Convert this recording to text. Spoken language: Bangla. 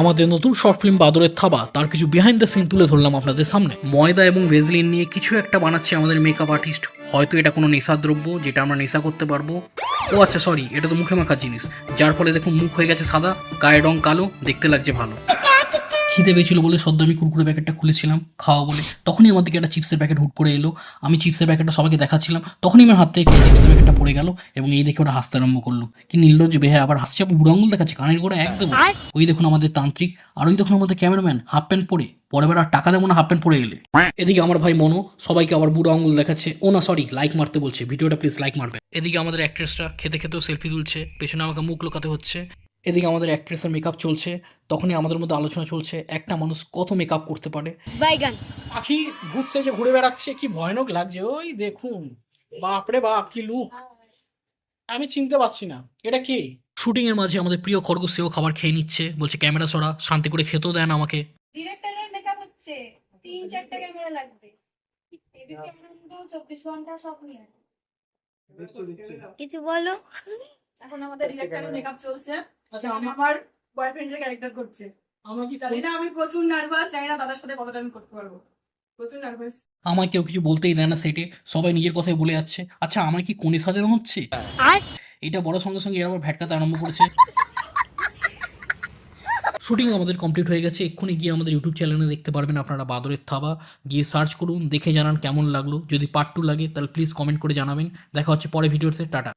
আমাদের নতুন শর্ট ফিল্ম বাদরের থাবা, তার কিছু বিহাইন্ড দ্য সিন তুলে ধরলাম আপনাদের সামনে। ময়দা এবং ভেজলিন নিয়ে কিছু একটা বানাচ্ছে আমাদের মেকআপ আর্টিস্ট হয়তো এটা কোনো নেশাদ্রব্য, যেটা আমরা নেশা করতে পারব। ও আচ্ছা সরি এটা তো মুখে মাখার জিনিস। যার ফলে দেখুন মুখ হয়ে গেছে সাদা গায়ে রং কালো, দেখতে লাগছে ভালো। খিদে পেয়েছিল বলে সদ্য আমি কুরকুরে প্যাকেটটা খুলেছিলাম খাওয়া বলে। তখনই আমার দিকে একটা চিপসের প্যাকেট হুট করে এলো। আমি চিপসের প্যাকেটটা সবাইকে দেখাচ্ছিলাম। তখনই আমার হাত থেকে চিপসের প্যাকেটটা পড়ে গেল এবং এই দেখে ওরা হাসতে আরম্ভ করল। কি নির্লজ্জ বেহে আবার হাসছে বুড়ো আঙুল দেখাচ্ছে কানের গোড়া একদম। ওই দেখুন আমাদের তান্ত্রিক আর ওই দেখুন আমাদের ক্যামেরাম্যান হাফ প্যান্ট পরে। পরে বার আর টাকা দেবো না হাফ প্যান্ট পরে এলে। এদিকে আমার ভাই মনো সবাইকে আবার বুড়ো আঙুল দেখাচ্ছে। ও না সরি লাইক মারতে বলছে। ভিডিওটা প্লিজ লাইক মারবে। এদিকে আমাদের অ্যাক্ট্রেসটা খেতে খেতেও সেলফি তুলছে। পেছনে আমাকে মুখ লোকাতে হচ্ছে। এদিকে আমাদের অ্যাক্ট্রেসের মেকআপ চলছে তখনই আমাদের মধ্যে আলোচনা চলছে একটা মানুষ কত মেকআপ করতে পারে? বাইগান পাখি ভূত সেজে ঘুরে বেড়াচ্ছে কি ভয়ানক লাগছে ওই দেখুন বাপরে বাপ কি লুক আমি চিনতে পারছি না এটা কি? শুটিং এর মাঝে আমাদের প্রিয় খরগোশ সেও খাবার খেয়ে নিচ্ছে বলছে ক্যামেরা সরা শান্তি করে খেতেও দেন আমাকে। ডিরেক্টরের মেকআপ হচ্ছে তিন চারটা ক্যামেরা লাগবে। এদিকে আনন্দ চব্বিশ ঘণ্টা সব নিয়ে। কিছু বলো। এখন আমাদের ডিরেক্টরের মেকআপ চলছে। আচ্ছা আমি আমার বয়ফ্রেন্ডের ক্যারেক্টার করছে। আমার কি জানি না আমি প্রচুর নার্ভাস জানি না দাদার সাথে কতটা আমি করতে পারব। প্রচুর নার্ভাস আমায় কেউ কিছু বলতেই দেয় না সেটে সবাই নিজের কথাই বলে যাচ্ছে। আচ্ছা আমায় কি কোণে সাজানো হচ্ছে? এটা বড় সঙ্গে সঙ্গে এর আবার ভ্যাটকাতে আরম্ভ করেছে। শুটিং আমাদের কমপ্লিট হয়ে গেছে। এক্ষুনি গিয়ে আমাদের ইউটিউব চ্যানেলে দেখতে পারবেন আপনারা বাদরের থাবা। গিয়ে সার্চ করুন দেখে জানান কেমন লাগল। যদি পার্ট টু লাগে তাহলে প্লিজ কমেন্ট করে জানাবেন। দেখা হচ্ছে পরে ভিডিওতে টাটা।